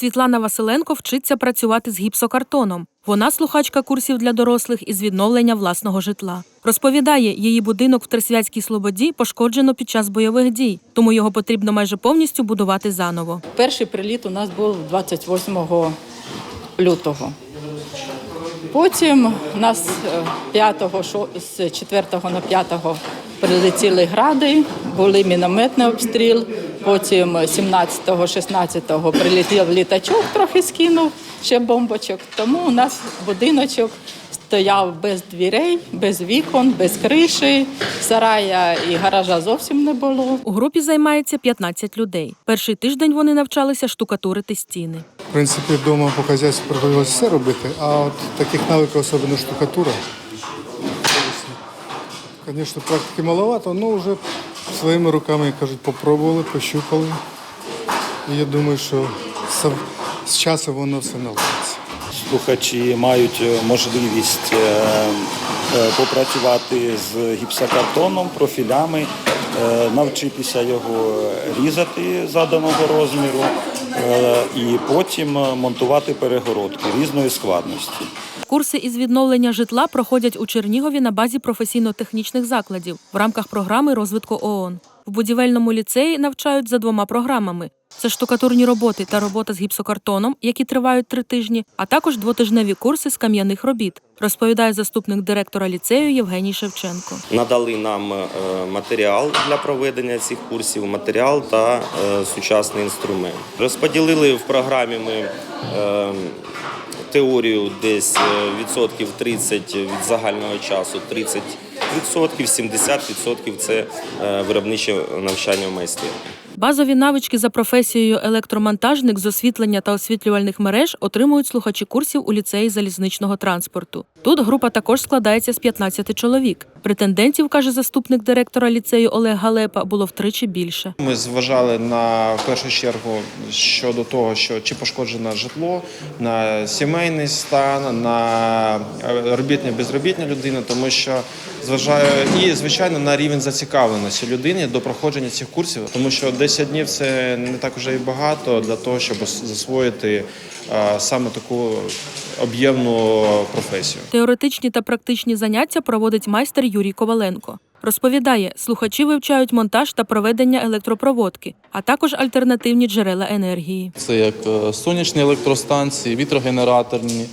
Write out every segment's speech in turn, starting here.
Світлана Василенко вчиться працювати з гіпсокартоном. Вона слухачка курсів для дорослих із відновлення власного житла. Розповідає, її будинок в Тресвятській Слободі пошкоджено під час бойових дій, тому його потрібно майже повністю будувати заново. Перший приліт у нас був 28 лютого. Потім нас е, 5, шо- з 4 на 5 прилетіли гради, були мінометний обстріл. Потім 17-го, 16-го прилетів літачок, трохи скинув ще бомбочок. Тому у нас будиночок стояв без дверей, без вікон, без криші. Сарая і гаража зовсім не було. У групі займається 15 людей. Перший тиждень вони навчалися штукатурити стіни. В принципі, вдома по хазяйству приходилось все робити, а от таких навиків, особливо штукатура. Звісно, практики маловато, але вже своїми руками, як кажуть, попробували, пощупали. І я думаю, що з- часу воно все наладиться. Слухачі мають е, можливість е, е, попрацювати з гіпсокартоном, профілями, навчитися його різати заданого розміру е, і потім е, монтувати перегородки різної складності. Курси із відновлення житла проходять у Чернігові на базі професійно-технічних закладів в рамках програми розвитку ООН. В будівельному ліцеї навчають за двома програмами: це штукатурні роботи та робота з гіпсокартоном, які тривають три тижні, а також двотижневі курси з кам'яних робіт, розповідає заступник директора ліцею Євгеній Шевченко. надали нам е, матеріал для проведення цих курсів, матеріал та е, сучасний інструмент. Розподілили в програмі ми е, теорію десь відсотків 30 від загального часу, 30 відсотків, 70 відсотків це виробниче навчання в майстерні. Базові навички за професією електромонтажник з освітлення та освітлювальних мереж отримують слухачі курсів у ліцеї залізничного транспорту. Тут група також складається з 15 чоловік. Претендентів, каже заступник директора ліцею Олег Галепа, було втричі більше. Ми зважали на в першу чергу щодо того, що чи пошкоджено житло, на сімейний стан, на е, робітня безробітня людина, тому що зважаю і звичайно на рівень зацікавленості людини до проходження цих курсів, тому що 10 днів це не так уже і багато для того, щоб засвоїти е, саме таку об'ємну професію. Теоретичні та практичні заняття проводить майстер Юрій Коваленко. Розповідає, слухачі вивчають монтаж та проведення електропроводки, а також альтернативні джерела енергії. Це як е, сонячні електростанції, вітрогенераторні,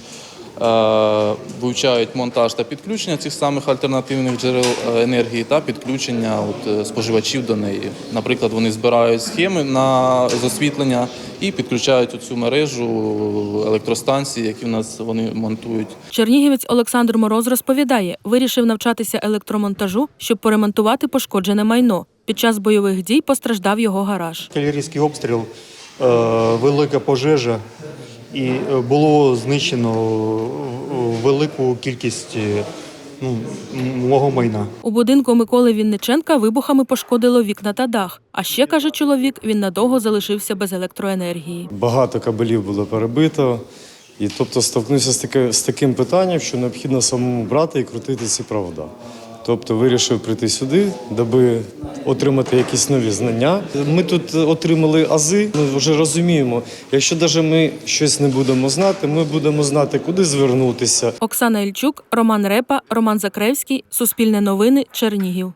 вивчають монтаж та підключення цих самих альтернативних джерел е, енергії та підключення от, е, споживачів до неї. Наприклад, вони збирають схеми на з освітлення і підключають у цю мережу електростанції, які в нас вони монтують. Чернігівець Олександр Мороз розповідає, вирішив навчатися електромонтажу, щоб поремонтувати пошкоджене майно. Під час бойових дій постраждав його гараж. Артилерійський обстріл, е, велика пожежа, і е, було знищено е, велику кількість е, ну, мого майна. У будинку Миколи Вінниченка вибухами пошкодило вікна та дах. А ще каже чоловік, він надовго залишився без електроенергії. Багато кабелів було перебито. І тобто стикнувся з, таки, з таким питанням, що необхідно самому брати і крутити ці провода. Тобто вирішив прийти сюди, даби отримати якісь нові знання. Ми тут отримали ази. Ми вже розуміємо, якщо навіть ми щось не будемо знати, ми будемо знати, куди звернутися. Оксана Ільчук, Роман Репа, Роман Закревський, Суспільне новини, Чернігів.